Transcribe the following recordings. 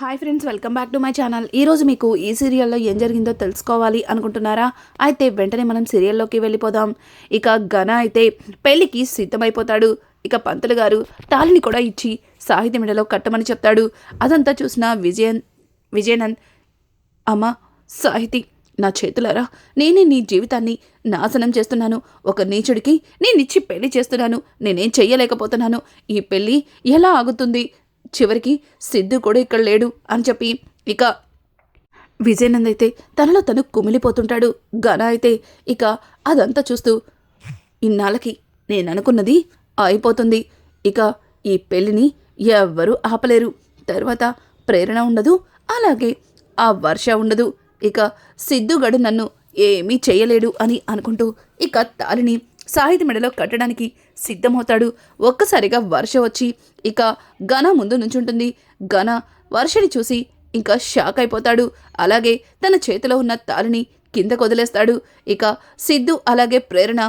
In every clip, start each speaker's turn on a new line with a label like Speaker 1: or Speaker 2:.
Speaker 1: Hi friends welcome back to my channel. ఈరోజు మీకు ఈ సీరియల్లో ఏం జరిగిందో తెలుసుకోవాలి అనుకుంటున్నారా? అయితే వెంటనే మనం సీరియల్లోకి వెళ్ళిపోదాం. ఇక ఘన అయితే పెళ్ళికి సిద్ధమైపోతాడు. ఇక పంతులు గారు తాళిని కూడా ఇచ్చి సాహిత్య మెడలో కట్టమని చెప్తాడు. అదంతా చూసిన విజయన్ విజయనంద్ అమ్మ సాహితి నా చేతులారా నేనే నీ జీవితాన్ని నాశనం చేస్తున్నాను. ఒక నీచుడికి నేనిచ్చి పెళ్ళి చేస్తున్నాను. నేనేం చెయ్యలేకపోతున్నాను. ఈ పెళ్ళి ఎలా ఆగుతుంది? చివరికి సిద్ధు కూడా ఇక్కడ లేడు అని చెప్పి ఇక విజయనంద్ అయితే తనలో తను కుమిలిపోతుంటాడు. ఘన అయితే ఇక అదంతా చూస్తూ ఇన్నాళ్ళకి నేను అనుకున్నది అయిపోతుంది. ఇక ఈ పెళ్ళిని ఎవ్వరూ ఆపలేరు. తర్వాత ప్రేరణ ఉండదు అలాగే ఆ వర్ష ఉండదు. ఇక సిద్ధుగడు నన్ను ఏమీ చేయలేడు అని అనుకుంటూ ఇక తాలిని సాహితి మెడలో కట్టడానికి సిద్ధమవుతాడు. ఒక్కసారిగా వర్ష వచ్చి ఇక ఘన ముందు నుంచుంటుంది. ఘన వర్షని చూసి ఇంకా షాక్ అయిపోతాడు. అలాగే తన చేతిలో ఉన్న తాలిని కిందకు వదిలేస్తాడు. ఇక సిద్ధు అలాగే ప్రేరణ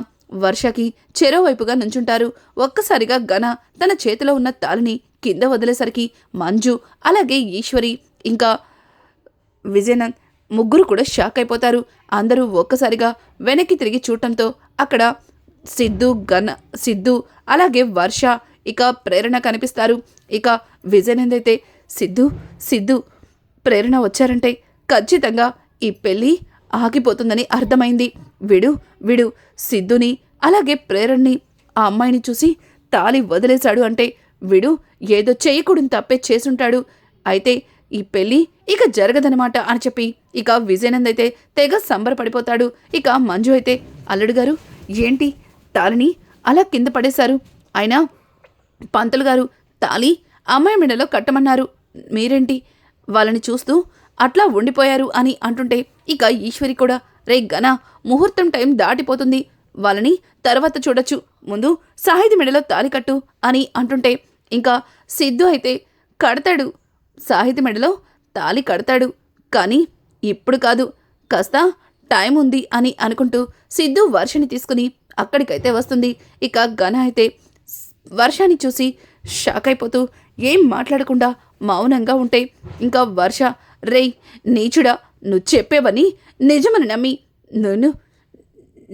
Speaker 1: వర్షకి చెరోవైపుగా నుంచుంటారు. ఒక్కసారిగా ఘన తన చేతిలో ఉన్న తాలిని కింద వదిలేసరికి మంజు అలాగే ఈశ్వరి ఇంకా విజయనంద్ ముగ్గురు కూడా షాక్ అయిపోతారు. అందరూ ఒక్కసారిగా వెనక్కి తిరిగి చూడటంతో అక్కడ సిద్ధు ఘన సిద్ధు అలాగే వర్ష. ఇక ప్రేరణ కనిపిస్తారు. ఇక విజయనంద్ అయితే సిద్ధు సిద్ధు ప్రేరణ వచ్చారంటే ఖచ్చితంగా ఈ పెళ్ళి ఆగిపోతుందని అర్థమైంది. విడు విడు సిద్ధుని అలాగే ప్రేరణని ఆ అమ్మాయిని చూసి తాలి వదిలేశాడు అంటే విడు ఏదో చేయకూడని తప్పే చేసుంటాడు. అయితే ఈ పెళ్ళి ఇక జరగదనమాట అని చెప్పి ఇక విజయనంద్ అయితే తెగ సంబరపడిపోతాడు. ఇక మంజు అయితే అల్లుడు గారు ఏంటి తాళిని అలా కింద పడేశారు. అయినా పంతులు గారు తాలి అమ్మాయి మెడలో కట్టమన్నారు. మీరేంటి? వాళ్ళని చూస్తూ అట్లా ఉండిపోయారు అని అంటుంటే ఇక ఈశ్వరి కూడా రే గన ముహూర్తం టైం దాటిపోతుంది. వాళ్ళని తర్వాత చూడొచ్చు. ముందు సాహితి మెడలో తాలి కట్టు అని అంటుంటే ఇంకా సిద్ధు అయితే కడతాడు. సాహితి మెడలో తాలి కడతాడు. కానీ ఇప్పుడు కాదు. కాస్త టైం ఉంది అని అనుకుంటూ సిద్ధు వర్షని తీసుకుని అక్కడికైతే వస్తుంది. ఇక ఘన అయితే వర్షాన్ని చూసి షాక్ అయిపోతూ ఏం మాట్లాడకుండా మౌనంగా ఉంటే ఇంకా వర్ష రేయ్ నీచుడా నువ్వు చెప్పేవని నిజమని నమ్మి నేను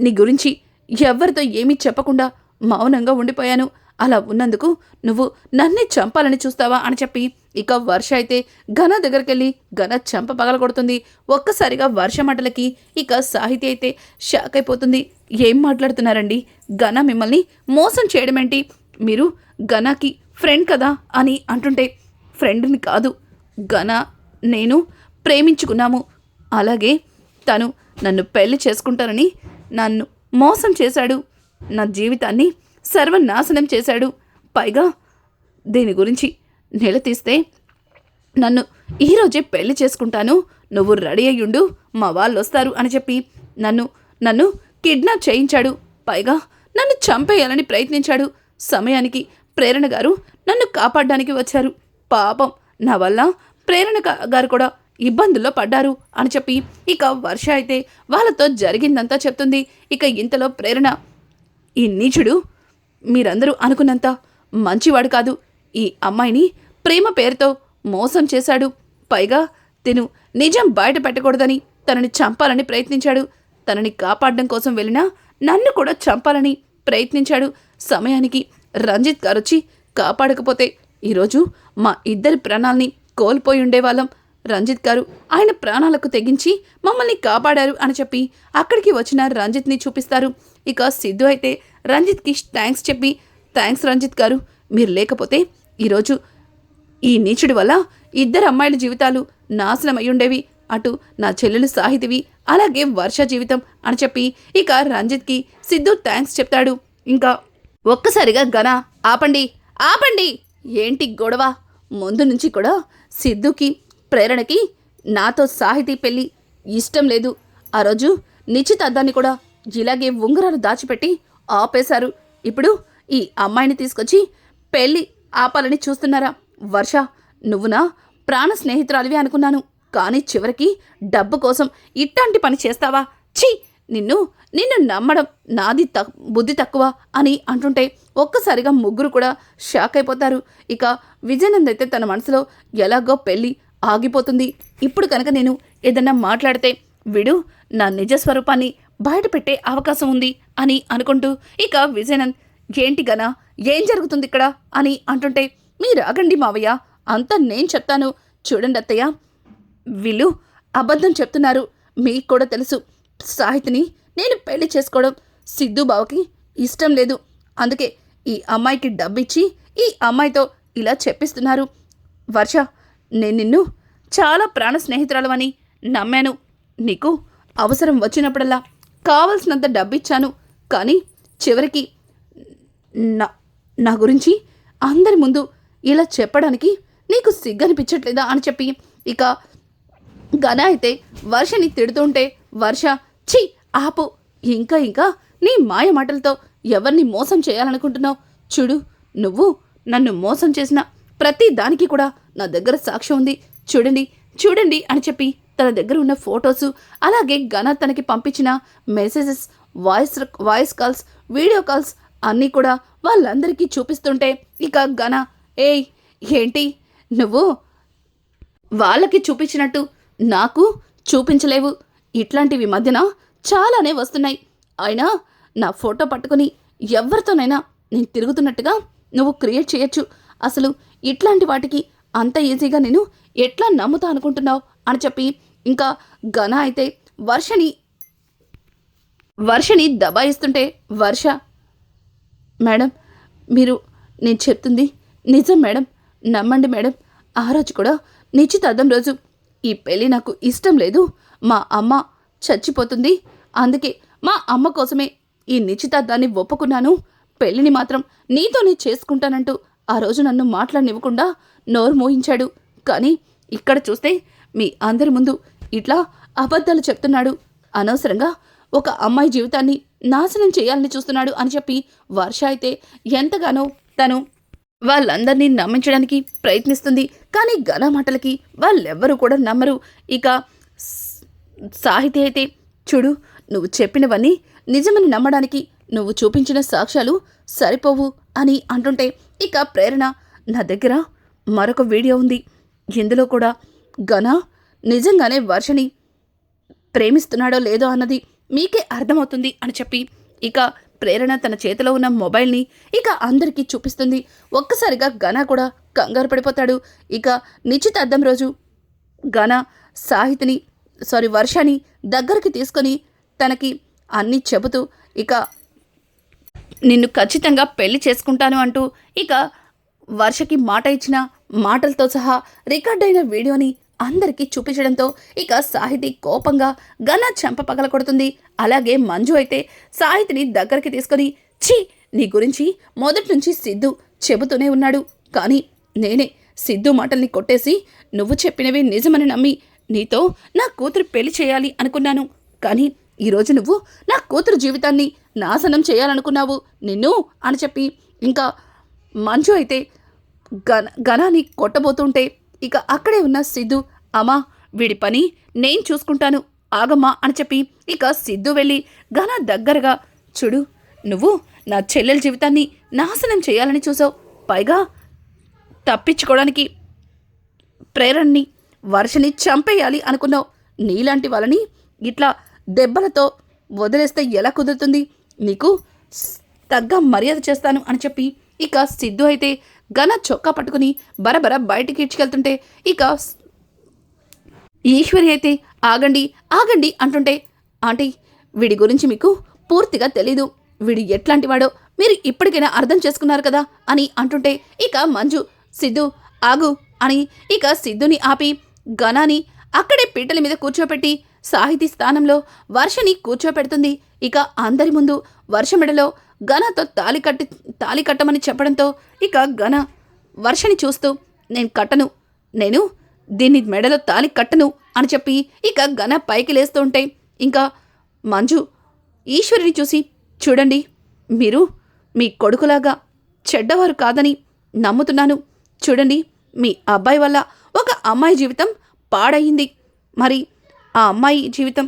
Speaker 1: నీ గురించి ఎవరితో ఏమీ చెప్పకుండా మౌనంగా ఉండిపోయాను. అలా ఉన్నందుకు నువ్వు నన్నే చంపాలని చూస్తావా అని చెప్పి ఇక వర్ష అయితే ఘన దగ్గరికెళ్ళి ఘన చంప పగల కొడుతుంది. ఒక్కసారిగా వర్ష మాటలకి ఇక సాహితీ అయితే షాక్ అయిపోతుంది. ఏం మాట్లాడుతున్నారండి? ఘన మిమ్మల్ని మోసం చేయడం ఏంటి? మీరు ఘనకి ఫ్రెండ్ కదా అని అంటుంటే ఫ్రెండ్ని కాదు ఘన నేను ప్రేమించుకున్నాము. అలాగే తను నన్ను పెళ్ళి చేసుకుంటానని నన్ను మోసం చేశాడు. నా జీవితాన్ని సర్వనాశనం చేశాడు. పైగా దీని గురించి నిలదీస్తే నన్ను ఈరోజే పెళ్ళి చేసుకుంటాను. నువ్వు రెడీ అయ్యుండు మా వాళ్ళు వస్తారు అని చెప్పి నన్ను నన్ను కిడ్నాప్ చేయించాడు. పైగా నన్ను చంపేయాలని ప్రయత్నించాడు. సమయానికి ప్రేరణ గారు నన్ను కాపాడడానికి వచ్చారు. పాపం నా వల్ల ప్రేరణ గారు కూడా ఇబ్బందుల్లో పడ్డారు అని చెప్పి ఇక వర్ష అయితే వాళ్ళతో జరిగిందంతా చెప్తుంది. ఇక ఇంతలో ప్రేరణ ఈ నీచుడు మీరందరూ అనుకున్నంత మంచివాడు కాదు. ఈ అమ్మాయిని ప్రేమ పేరుతో మోసం చేశాడు. పైగా తిను నిజం బయట పెట్టకూడదని తనని చంపాలని ప్రయత్నించాడు. తనని కాపాడడం కోసం వెళ్ళినా నన్ను కూడా చంపాలని ప్రయత్నించాడు. సమయానికి రంజిత్ గారు వచ్చి కాపాడకపోతే ఈరోజు మా ఇద్దరి ప్రాణాల్ని కోల్పోయి ఉండేవాళ్ళం. రంజిత్ గారు ఆయన ప్రాణాలకు తెగించి మమ్మల్ని కాపాడారు అని చెప్పి అక్కడికి వచ్చిన రంజిత్ని చూపిస్తారు. ఇక సిద్ధు అయితే రంజిత్కి థ్యాంక్స్ చెప్పి థ్యాంక్స్ రంజిత్ గారు మీరు లేకపోతే ఈరోజు ఈ నీచుడి వల్ల ఇద్దరు అమ్మాయిల జీవితాలు నాశనం అయ్యుండేవి. అటు నా చెల్లెలు సాహితివి అలాగే వర్ష జీవితం అని చెప్పి ఇక రంజిత్కి సిద్ధు థ్యాంక్స్ చెప్తాడు. ఇంకా ఒక్కసారిగా ఘన ఆపండి ఆపండి! ఏంటి గొడవ? ముందు నుంచి కూడా సిద్ధుకి ప్రేరణకి నాతో సాహితీ పెళ్ళి ఇష్టం లేదు. ఆ రోజు నిశ్చితార్థాన్ని కూడా ఇలాగే ఉంగరాలు దాచిపెట్టి ఆపేశారు. ఇప్పుడు ఈ అమ్మాయిని తీసుకొచ్చి పెళ్ళి ఆపాలని చూస్తున్నారా? వర్ష నువ్వు నా ప్రాణ స్నేహితురాలివి అనుకున్నాను. కానీ చివరికి డబ్బు కోసం ఇట్లాంటి పని చేస్తావా? ఛీ! నిన్ను నిన్ను నమ్మడం నాది తక్ బుద్ధి తక్కువ అని అంటుంటే ఒక్కసారిగా ముగ్గురు కూడా షాక్ అయిపోతారు. ఇక విజయనంద్ అయితే తన మనసులో ఎలాగో పెళ్ళి ఆగిపోతుంది. ఇప్పుడు కనుక నేను ఏదన్నా మాట్లాడితే విడు నా నిజ బయటపెట్టే బయట పెట్టే అవకాశం ఉంది అని అనుకుంటూ ఇక విజయనంద్ ఏంటి గనా ఏం జరుగుతుంది ఇక్కడ అని అంటుంటే మీరు ఆగండి మావయ్య అంతా నేను చెప్తాను. చూడండి అత్తయ్య వీళ్ళు అబద్ధం చెప్తున్నారు. మీకు కూడా తెలుసు సాహితిని నేను పెళ్ళి చేసుకోవడం సిద్ధు బావకి ఇష్టం లేదు. అందుకే ఈ అమ్మాయికి డబ్బిచ్చి ఈ అమ్మాయితో ఇలా చెప్పిస్తున్నారు. వర్ష నేను నిన్ను చాలా ప్రాణ స్నేహితురాలవని నమ్మాను. నీకు అవసరం వచ్చినప్పుడల్లా కావలసినంత డబ్బిచ్చాను. కానీ చివరికి నా నా గురించి అందరి ముందు ఇలా చెప్పడానికి నీకు సిగ్గనిపించట్లేదా అని చెప్పి ఇక గన అయితే వర్షని తిడుతుంటే వర్ష ఛీ ఆపు. ఇంకా ఇంకా నీ మాయ మాటలతో ఎవరిని మోసం చేయాలనుకుంటున్నావు? చూడు నువ్వు నన్ను మోసం చేసిన ప్రతి దానికి కూడా నా దగ్గర సాక్ష్యం ఉంది. చూడండి చూడండి అని చెప్పి తన దగ్గర ఉన్న ఫొటోస్ అలాగే ఘన తనకి పంపించిన messages voice voice calls video calls అన్నీ కూడా వాళ్ళందరికీ చూపిస్తుంటే ఇక ఘన ఏయ్ ఏంటి? నువ్వు వాళ్ళకి చూపించినట్టు నాకు చూపించలేవు. ఇట్లాంటివి మధ్యన చాలానే వస్తున్నాయి. అయినా నా ఫోటో పట్టుకొని ఎవరితోనైనా నేను తిరుగుతున్నట్టుగా నువ్వు క్రియేట్ చేయొచ్చు. అసలు ఇట్లాంటి వాటికి అంత ఈజీగా నేను ఎట్లా నమ్ముతా అనుకుంటున్నావు? అని చెప్పి ఇంకా ఘన అయితే వర్షని వర్షని దబాయిస్తుంటే వర్ష మేడం మీరు నేను చెప్తుంది నిజం మేడం నమ్మండి మేడం ఆ రోజు కూడా నిశ్చితార్థం రోజు ఈ పెళ్ళి నాకు ఇష్టం లేదు. మా అమ్మ చచ్చిపోతుంది. అందుకే మా అమ్మ కోసమే ఈ నిశ్చితార్థాన్ని ఒప్పుకున్నాను. పెళ్ళిని మాత్రం నీతోనే చేసుకుంటానంటూ ఆ రోజు నన్ను మాట్లాడనివ్వకుండా నోరు మోయించాడు. కానీ ఇక్కడ చూస్తే మీ అందరి ముందు ఇట్లా అబద్ధాలు చెప్తున్నాడు. అనవసరంగా ఒక అమ్మాయి జీవితాన్ని నాశనం చేయాలని చూస్తున్నాడు అని చెప్పి వర్ష అయితే ఎంతగానో తను వాళ్ళందరినీ నమ్మించడానికి ప్రయత్నిస్తుంది. కానీ ఘన మాటలకి వాళ్ళెవ్వరూ కూడా నమ్మరు. ఇక స్- సాహితి అయితే చూడు నువ్వు చెప్పినవన్నీ నిజమని నమ్మడానికి నువ్వు చూపించిన సాక్ష్యాలు సరిపోవు అని అంటుంటే ఇక ప్రేరణ నా దగ్గర మరొక వీడియో ఉంది. ఇందులో కూడా ఘన నిజంగానే వర్షని ప్రేమిస్తున్నాడో లేదో అన్నది మీకే అర్థమవుతుంది అని చెప్పి ఇక ప్రేరణ తన చేతిలో ఉన్న మొబైల్ని ఇక అందరికీ చూపిస్తుంది. ఒక్కసారిగా ఘన కూడా కంగారు పడిపోతాడు. ఇక నిశ్చితార్థం రోజు ఘన సాహితిని సారీ వర్షాన్ని దగ్గరికి తీసుకొని తనకి అన్నీ చెబుతూ ఇక నిన్ను ఖచ్చితంగా పెళ్ళి చేసుకుంటాను అంటూ ఇక వర్షకి మాట ఇచ్చిన మాటలతో సహా రికార్డైన వీడియోని అందరికీ చూపించడంతో ఇక సాహితి కోపంగా ఘన చెంప పగల కొడుతుంది అలాగే మంజు అయితే సాహితిని దగ్గరికి తీసుకొని ఛీ నీ గురించి మొదటి నుంచి సిద్ధు చెబుతూనే ఉన్నాడు. కానీ నేనే సిద్ధు మాటల్ని కొట్టేసి నువ్వు చెప్పినవి నిజమని నమ్మి నీతో నా కూతురు పెళ్ళి చేయాలి అనుకున్నాను. కానీ ఈరోజు నువ్వు నా కూతురు జీవితాన్ని నాశనం చేయాలనుకున్నావు నిన్ను అని చెప్పి ఇంకా మంచు అయితే ఘన గణాన్ని కొట్టబోతుంటే ఇక అక్కడే ఉన్న సిద్ధు అమ్మా వీడి పని నేను చూసుకుంటాను ఆగమ్మా అని చెప్పి ఇక సిద్ధు వెళ్ళి ఘన దగ్గరగా చూడు నువ్వు నా చెల్లెల జీవితాన్ని నాశనం చేయాలని చూసావు. పైగా తప్పించుకోవడానికి ప్రేరణని వర్షని చంపేయాలి అనుకున్నావు. నీలాంటి వాళ్ళని ఇట్లా దెబ్బలతో వదిలేస్తే ఎలా కుదురుతుంది? నీకు తగ్గ మర్యాద చేస్తాను అని చెప్పి ఇక సిద్ధు అయితే ఘన చొక్కా పట్టుకుని బరబర బయటికి ఇడ్చుకెళ్తుంటే ఇక ఈశ్వరి అయితే ఆగండి ఆగండి అంటుంటే ఆంటీ వీడి గురించి మీకు పూర్తిగా తెలీదు. వీడు ఎట్లాంటి వాడో మీరు ఇప్పటికైనా అర్థం చేసుకున్నారు కదా? అని అంటుంటే ఇక మంజు సిద్ధు ఆగు అని ఇక సిద్ధుని ఆపి ఘనాని అక్కడే పీటల మీద కూర్చోపెట్టి సాహితీ స్థానంలో వర్షని కూర్చోపెడుతుంది. ఇక అందరి ముందు వర్షమెడలో ఘనతో తాలి కట్టి తాలి కట్టమని చెప్పడంతో ఇక ఘన వర్షని చూస్తూ నేను కట్టను. నేను దీన్ని మెడలో తాలి కట్టను అని చెప్పి ఇక ఘన పైకి లేస్తుంటే ఇంకా మంజు ఈశ్వరిని చూసి చూడండి మీరు మీ కొడుకులాగా చెడ్డవారు కాదని నమ్ముతున్నాను. చూడండి మీ అబ్బాయి వల్ల ఒక అమ్మాయి జీవితం పాడయింది మరి ఆ అమ్మాయి జీవితం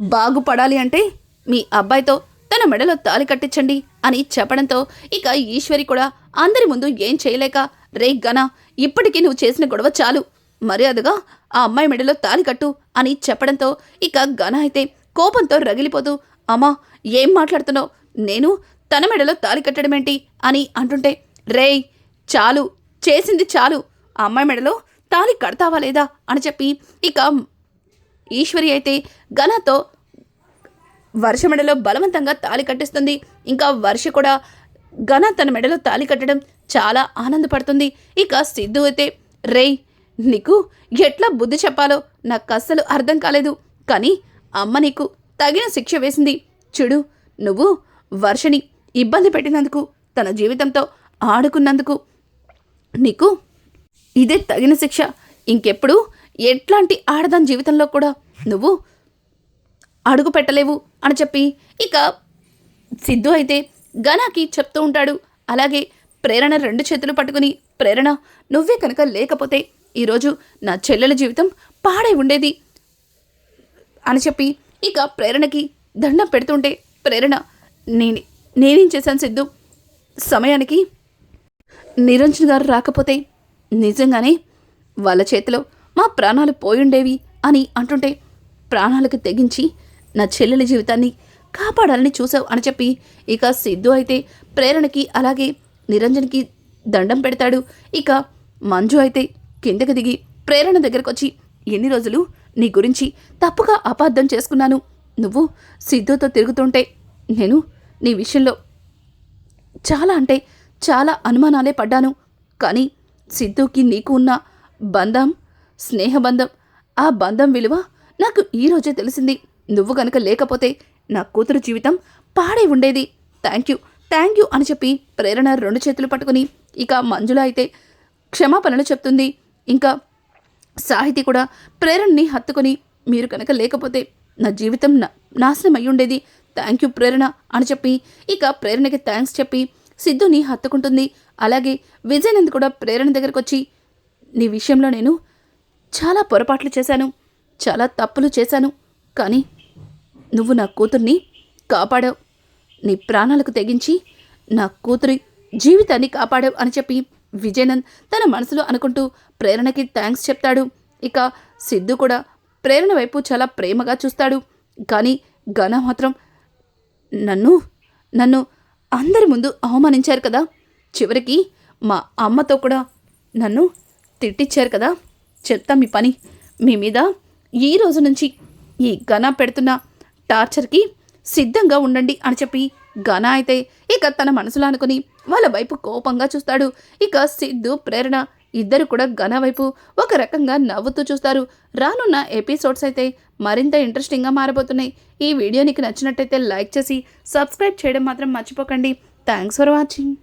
Speaker 1: బాగుపడాలి అంటే మీ అబ్బాయితో తన మెడలో తాలి కట్టించండి అని చెప్పడంతో ఇక ఈశ్వరి కూడా అందరి ముందు ఏం చేయలేక రే గన ఇప్పటికీ నువ్వు చేసిన గొడవ చాలు. మర్యాదగా ఆ అమ్మాయి మెడలో తాలి కట్టు అని చెప్పడంతో ఇక ఘన అయితే కోపంతో రగిలిపోతూ అమ్మా ఏం మాట్లాడుతున్నావు? నేను తన మెడలో తాలి కట్టడమేంటి అని అంటుంటే రేయ్ చాలు. చేసింది చాలు. ఆ అమ్మాయి మెడలో తాలి కడతావా లేదా? అని చెప్పి ఇక ఈశ్వరి అయితే ఘనతో వర్ష మెడలో బలవంతంగా తాలి కట్టిస్తుంది. ఇంకా వర్ష కూడా ఘన తన మెడలో తాలి కట్టడం చాలా ఆనందపడుతుంది. ఇక సిద్ధు అయితే రేయ్ నీకు ఎట్లా బుద్ధి చెప్పాలో నాకు అస్సలు అర్థం కాలేదు. కానీ అమ్మ నీకు తగిన శిక్ష వేసింది. చూడు నువ్వు వర్షని ఇబ్బంది పెట్టినందుకు తన జీవితంతో ఆడుకున్నందుకు నీకు ఇదే తగిన శిక్ష. ఇంకెప్పుడు ఎట్లాంటి ఆడదాని జీవితంలో కూడా నువ్వు అడుగు పెట్టలేవు అని చెప్పి ఇక సిద్ధు అయితే గనాకి చెప్తూ ఉంటాడు. అలాగే ప్రేరణ రెండు చేతులు పట్టుకుని ప్రేరణ నువ్వే కనుక లేకపోతే ఈరోజు నా చెల్లెల జీవితం పాడై ఉండేది అని చెప్పి ఇక ప్రేరణకి దండం పెడుతుంటే ప్రేరణ నేను నేనేం చేశాను సిద్ధు? సమయానికి నిరంజన్ గారు రాకపోతే నిజంగానే వాళ్ళ చేతిలో మా ప్రాణాలు పోయుండేవి అని అంటుంటే ప్రాణాలకు తెగించి నా చెల్లెల జీవితాన్ని కాపాడాలని చూసావు అని చెప్పి ఇక సిద్ధు అయితే ప్రేరణకి అలాగే నిరంజన్కి దండం పెడతాడు. ఇక మంజు అయితే కిందకి దిగి ప్రేరణ దగ్గరకు వచ్చి ఎన్ని రోజులు? నీ గురించి తప్పుగా అపార్థం చేసుకున్నాను. నువ్వు సిద్ధుతో తిరుగుతుంటే నేను నీ విషయంలో చాలా అంటే చాలా అనుమానాలే పడ్డాను. కానీ సిద్ధుకి నీకు ఉన్న బంధం స్నేహబంధం ఆ బంధం విలువ నాకు ఈరోజే తెలిసింది. నువ్వు కనుక లేకపోతే నా కూతురు జీవితం పాడై ఉండేది. థ్యాంక్ యూ థ్యాంక్ యూ అని చెప్పి ప్రేరణ రెండు చేతులు పట్టుకుని ఇక మంజుల అయితే క్షమాపణలు చెప్తుంది. ఇంకా సాహితి కూడా ప్రేరణని హత్తుకొని మీరు కనుక లేకపోతే నా జీవితం నా నాశనం అయి ఉండేది. థ్యాంక్ యూ ప్రేరణ అని చెప్పి ఇక ప్రేరణకి థ్యాంక్స్ చెప్పి సిద్ధుని హత్తుకుంటుంది. అలాగే విజయనంద్ కూడా ప్రేరణ దగ్గరకు వచ్చి నీ విషయంలో నేను చాలా పొరపాట్లు చేశాను చాలా తప్పులు చేశాను కానీ నువ్వు నా కూతుర్ని కాపాడావు. నీ ప్రాణాలకు తెగించి నా కూతురి జీవితాన్ని కాపాడావు అని చెప్పి విజయనంద్ తన మనసులో అనుకుంటూ ప్రేరణకి థ్యాంక్స్ చెప్తాడు. ఇక సిద్ధు కూడా ప్రేరణ వైపు చాలా ప్రేమగా చూస్తాడు. కానీ ఘన మాత్రం నన్ను నన్ను అందరి ముందు అవమానించారు కదా. చివరికి మా అమ్మతో కూడా నన్ను తిట్టించారు కదా. చెప్తా మీ పని. మీ మీద ఈ రోజు నుంచి ఈ ఘన పెడుతున్న టార్చర్కి సిద్ధంగా ఉండండి అని చెప్పి ఘన అయితే ఇక తన మనసులో అనుకుని వాళ్ళ వైపు కోపంగా చూస్తాడు. ఇక సిద్ధు ప్రేరణ ఇద్దరు కూడా ఘన వైపు ఒక రకంగా నవ్వుతూ చూస్తారు. రానున్న ఎపిసోడ్స్ అయితే మరింత ఇంట్రెస్టింగ్గా మారబోతున్నాయి. ఈ వీడియో నీకు నచ్చినట్టయితే లైక్ చేసి సబ్స్క్రైబ్ చేయడం మాత్రం మర్చిపోకండి. Thanks for watching.